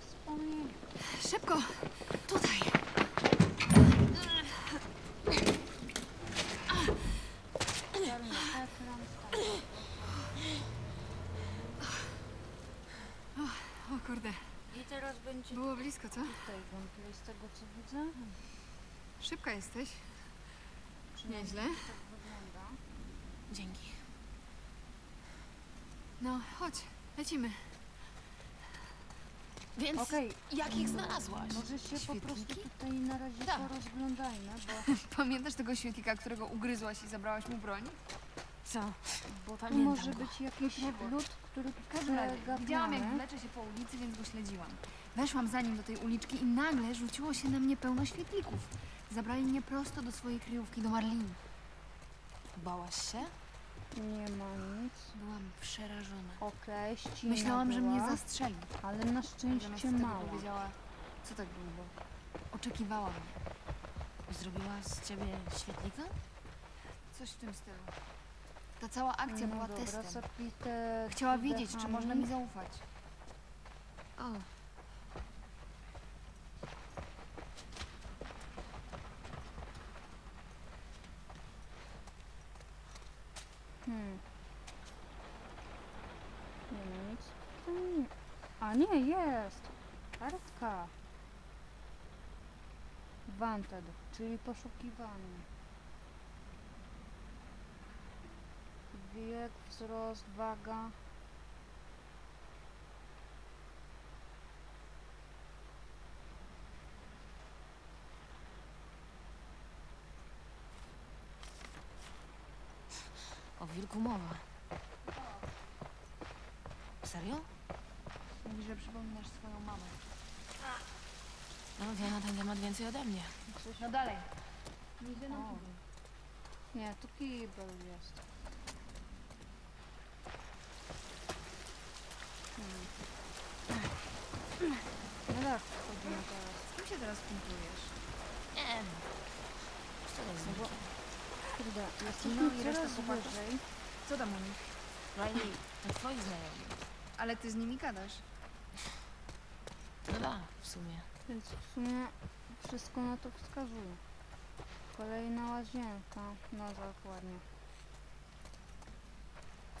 wspomnień. Szybko! Tutaj! Czarny ekran, stary. O kurde, I teraz będzie było blisko, co? tutaj gameplay z tego co widzę. Szybka jesteś. Przynajmniej Nieźle. Tak wygląda. Dzięki. No, chodź, lecimy. Więc Okej, jak ich znalazłaś? może się po Świetliki? prostu tutaj na razie Tak. porozglądajmy, bo, Pamiętasz tego świetlika, którego ugryzłaś i zabrałaś mu broń? Co? bo tu Pamiętam może go. być jakiś lód, który razie, widziałam jak przegapiamy. wlecze się po ulicy, więc go śledziłam. Weszłam za nim do tej uliczki i nagle rzuciło się na mnie pełno świetlików. Zabrali mnie prosto do swojej kryjówki, do Marlin. Bałaś się? Nie ma nic. Byłam przerażona. Okej, ścina Myślałam, że mnie zastrzeli. Ale na szczęście tego mała. powiedziała, co tak długo. Oczekiwała mnie. Zrobiła z ciebie świetlika? Coś w tym stylu. Ta cała akcja no była dobra, testem. Chciała wiedzieć, czy dechami. można mi zaufać. O, Hmm. Nic tutaj. A nie, jest! Kartka. Wanted, czyli poszukiwany. Wiek, wzrost, waga. o wilku mowa. Serio? Mówi, że przypominasz swoją mamę. No, wie na ten temat więcej ode mnie. No dalej. Nigdy O. Nie, tu kibel jest. Hmm. No tak, wchodzimy teraz. Kim się teraz kumplujesz? Nie wiem. Co to jest? No bo- Kurde, No jesteśmy i reszta wyżej. Co tam u nich? Riley, to twoi znajomi. Ale ty z nimi gadasz. No da, w sumie. Więc w sumie wszystko na to wskazuje. Kolejna łazienka, no dokładnie.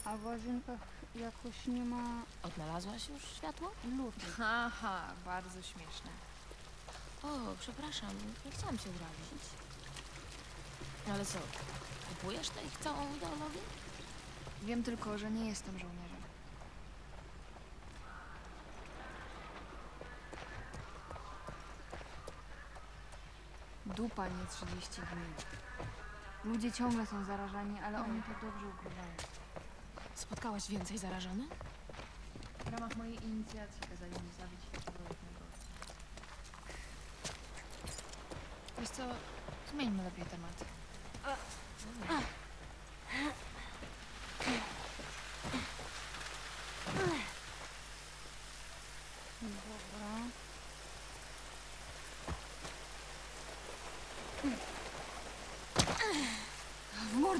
A w łazienkach jakoś nie ma Odnalazłaś już światło? lutu. Haha, bardzo śmieszne. O, przepraszam, nie chciałam cię urazić. Ale co, kupujesz ich całą ideologię? Wiem tylko, że nie jestem żołnierzem. Dupa nie 30 dni. Ludzie ciągle są zarażani, ale oni to dobrze ukrywają. Spotkałaś więcej zarażonych? W ramach mojej inicjacji kazali mi zabić człowiecznego. Wiesz co, zmieńmy lepiej temat. Dobra.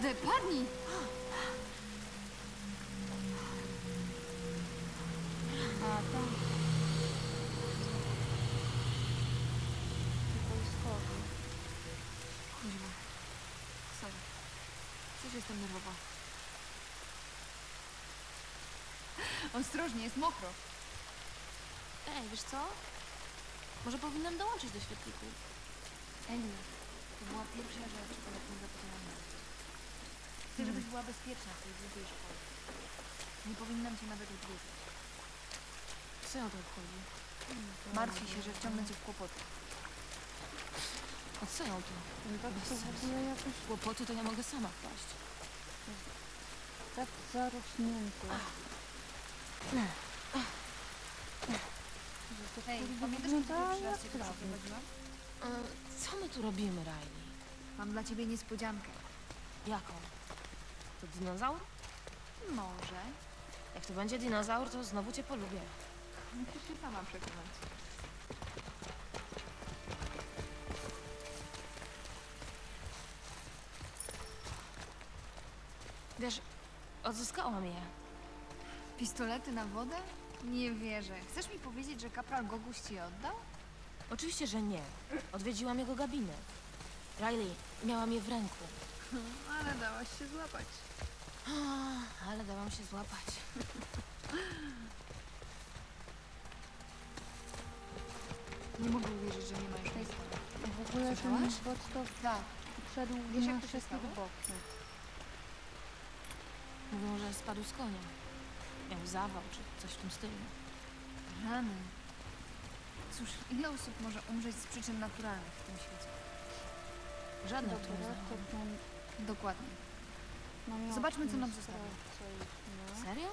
Mordę, padnij! A tam. Ci wojskowi. Kuźwa. Sorry. Coś jestem nerwowa. Ostrożnie, jest mokro. Ej, wiesz co? Może powinnam dołączyć do świetlików. Eli, to była pierwsza rzecz, o jaką zapytałam. Chcę, żebyś była bezpieczna w tej długiej szkole. Nie powinnam cię nawet odwiedzać. Co o to obchodzi? Martwi się, że wciągnę cię w kłopoty. A co ją to? Tak to w ogóle jakoś Kłopoty to ja mogę sama wpaść. tak zarośnięty. Że to Hej, kurde pamiętasz, kiedy wygląda pierwszy raz jak cię tu trawnik. przyprowadziłam? E, co my tu robimy, Riley? Mam dla ciebie niespodziankę. Jaką? To dinozaur? Może. Jak to będzie dinozaur, to znowu cię polubię. Musisz się sama przekonać. Wiesz, odzyskałam je. Pistolety na wodę? Nie wierzę. Chcesz mi powiedzieć, że kapral Goguś ci je oddał? Oczywiście, że nie. Odwiedziłam jego gabinet. Riley, miałam je w ręku. Ale dałaś się złapać. Ale dałam się złapać. Nie mogę uwierzyć, że nie ma już miejsca. W ogóle ten Słyszałaś? bot to Tak. wszedł Wiesz, jak to się stało? boków. Mówią, że spadł z konia. Miał zawał czy coś w tym stylu. Rany. Cóż, ile osób może umrzeć z przyczyn naturalnych w tym świecie? Żadne Dobra, mam Dokładnie. namioty, Zobaczmy, co nam zostało. Serio?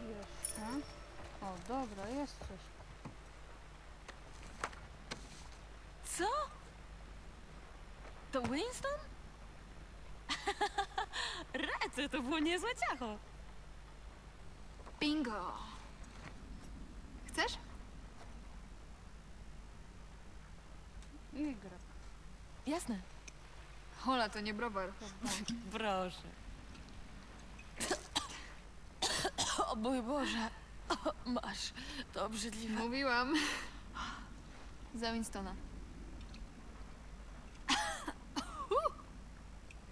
Jeszcze. O, dobra, jest coś. Co? To Winston? Rety, to było niezłe ciacho. Bingo! Chcesz? Y. Jasne. Hola, to nie browar. Proszę. O mój Boże. O, masz. To obrzydliwe. Mówiłam. Za Winstona.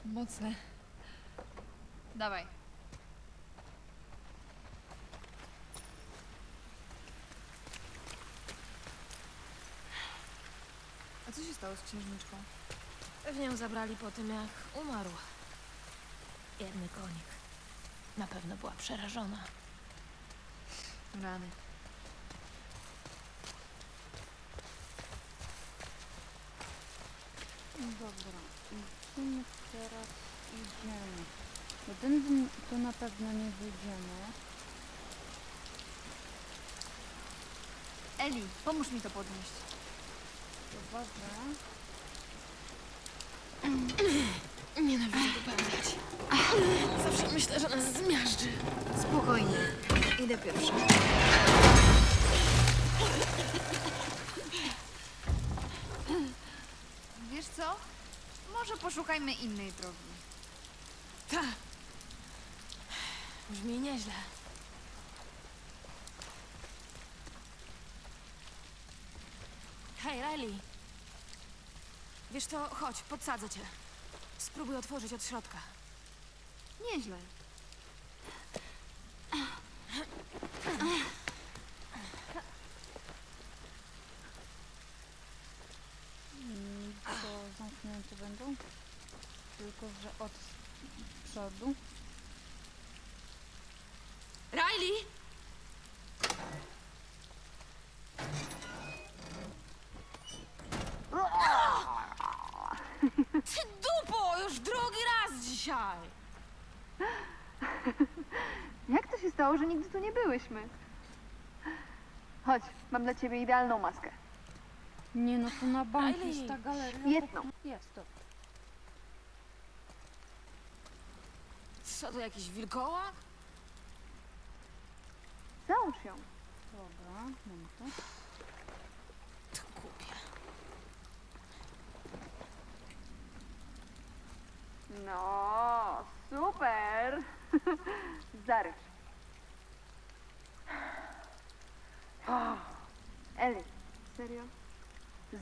Mocne. Dawaj. A co się stało z księżniczką? Pewnie ją zabrali po tym, jak umarł. Jedny konik. Na pewno była przerażona. Rany. Dobra, i gdzie my teraz idziemy? Bo ten to na pewno nie wyjdziemy. Eli, pomóż mi to podnieść. Uwaga. Nienawidzę tu pędzać. Zawsze myślę, że nas zmiażdży. Spokojnie. Idę pierwsza. Wiesz co? Może poszukajmy innej drogi. Ta. Brzmi nieźle. Hej, Riley. Wiesz co, chodź, podsadzę cię. Spróbuj otworzyć od środka. Nieźle. Mm, To zamknięte będą. Tylko, że od przodu. Riley! Ty dupo! Już drugi raz dzisiaj! Jak to się stało, że nigdy tu nie byłyśmy? Chodź, mam dla ciebie idealną maskę. Nie no, to na bank Riley. jest ta galeria. Świetną. Jest to. Co to, jakiś wilkołak? Załóż ją. Dobra, mam to. To głupie. No, super. Zarycz. O, Eli, serio?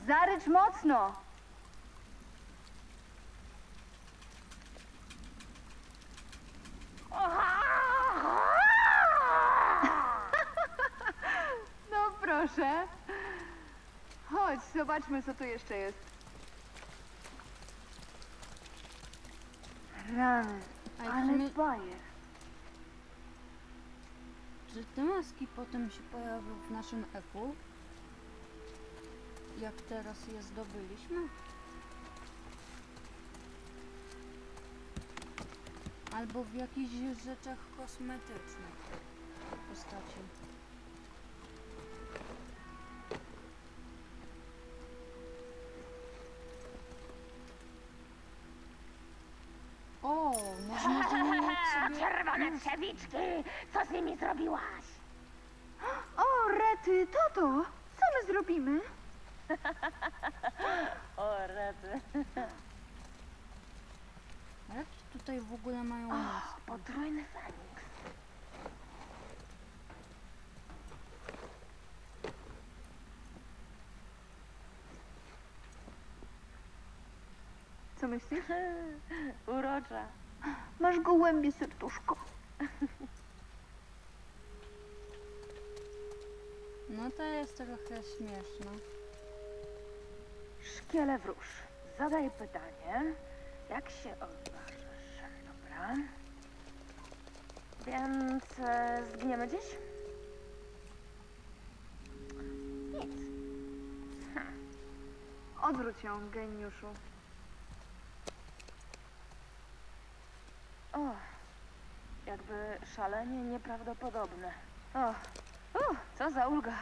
Zarycz mocno. No proszę. Chodź, zobaczmy, co tu jeszcze jest. Rany, ale bajer. Czy te maski potem się pojawią w naszym eku? Jak teraz je zdobyliśmy? Albo w jakichś rzeczach kosmetycznych w postaci. czerwone trzewiczki! Co z nimi zrobiłaś? O, Rety, tato, co my zrobimy? O, rety. Tutaj w ogóle mają... O, Feniks. Co myślisz? Urocza. Masz gołębie serduszko. No to jest trochę śmieszne. Szkiele wróż. Zadaj pytanie. Jak się odważysz? Dobra. Więc e, zgniemy gdzieś? Nic. Odwróć ją, geniuszu. O, jakby szalenie nieprawdopodobne. O, o co za ulga.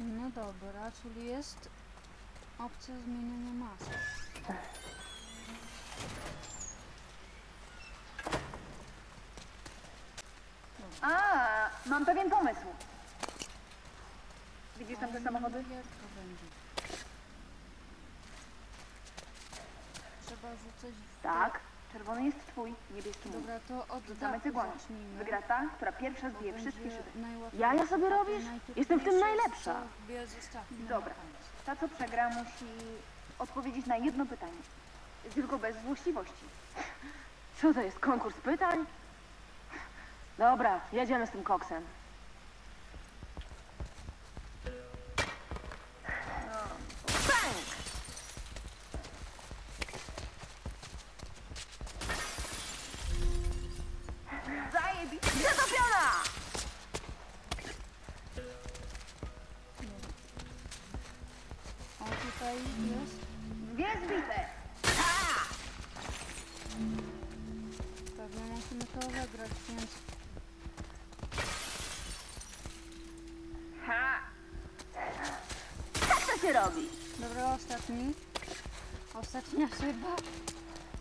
No dobra, czyli jest opcja zmieniania masy. A, mam pewien pomysł. Widzisz tam te samochody? Gierka będzie. Rzucać w... Tak. Czerwony jest twój, niebieski mój. Dobra, to od Rzucamy dachu cygłami. zacznijmy. Wygra ta, która pierwsza zbije będzie wszystkie szyby. najłatwiej. Jaja sobie robisz? Jestem w tym najlepsza. na Dobra. Ta, co przegra, musi odpowiedzieć na jedno pytanie. Tylko bez złośliwości. Co to jest, konkurs pytań? Dobra, jedziemy z tym koksem. Ostatni. Ostatnia szyba.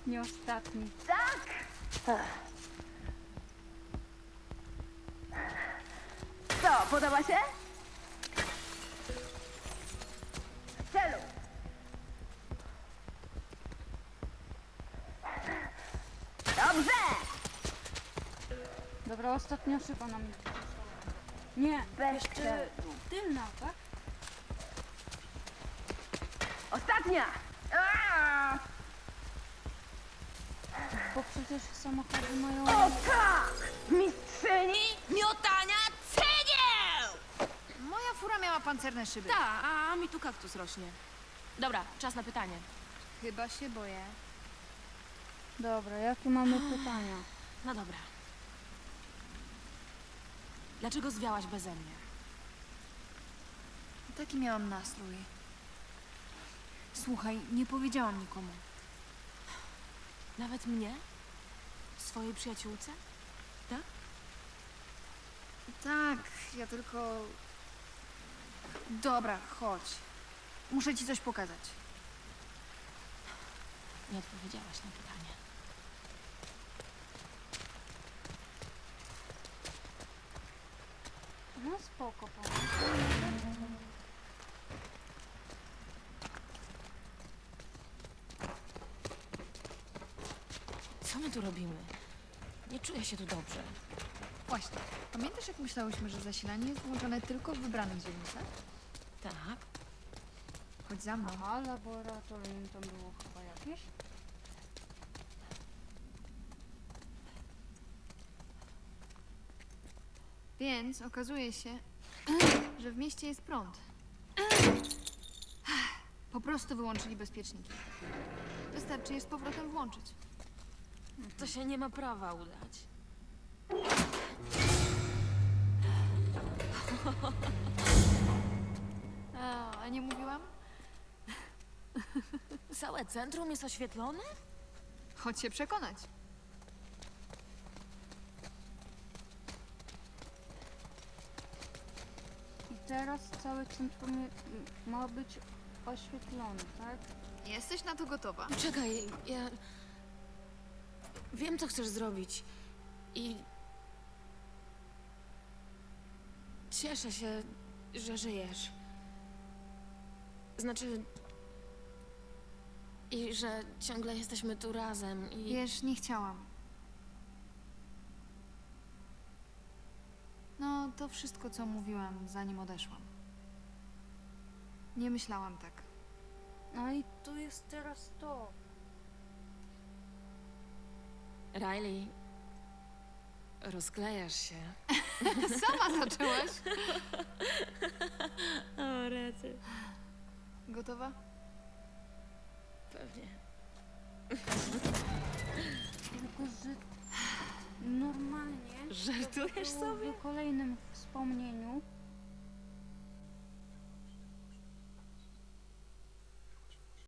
Nie ostatni. Tak! Co, podoba się? W celu! Dobrze! Dobra, ostatnia szyba nam Nie, Bez jeszcze tylna, tak? Ostatnia! A! Bo przecież samochody mają... O tak! Mistrzyni? Miotania cegieł! Moja fura miała pancerne szyby. Ta, a mi tu kaktus rośnie. Dobra, czas na pytanie. Chyba się boję. Dobra, jakie mamy pytania? No dobra. Dlaczego zwiałaś beze mnie? Taki miałam nastrój. Słuchaj, nie powiedziałam nikomu. Nawet mnie? Swojej przyjaciółce? Tak, ja tylko... Dobra, chodź. Muszę ci coś pokazać. Nie odpowiedziałaś na pytanie. No spoko, pomysł. Co my tu robimy? Nie czuję się tu dobrze. Właśnie. Pamiętasz, jak myślałyśmy, że zasilanie jest włączone tylko w wybranych dzielnicach? Tak? Chodź za mną. Aha, laboratorium tam było chyba jakieś? Więc okazuje się, że w mieście jest prąd. Po prostu wyłączyli bezpieczniki. Wystarczy je z powrotem włączyć. To się nie ma prawa udać. A, a nie mówiłam? Całe centrum jest oświetlone? Chodź się przekonać. I teraz cały centrum je- ma być oświetlony, tak? Jesteś na to gotowa? Czekaj, ja. Wiem, co chcesz zrobić. I. Cieszę się, że żyjesz. Znaczy. I że ciągle jesteśmy tu razem i. Wiesz, nie chciałam. No, to wszystko, co mówiłam, zanim odeszłam. Nie myślałam tak. No i tu jest teraz to. Riley, rozklejasz się. Sama zaczęłaś! O, rety. Gotowa? Pewnie. Tylko, że normalnie Żartujesz sobie? w kolejnym wspomnieniu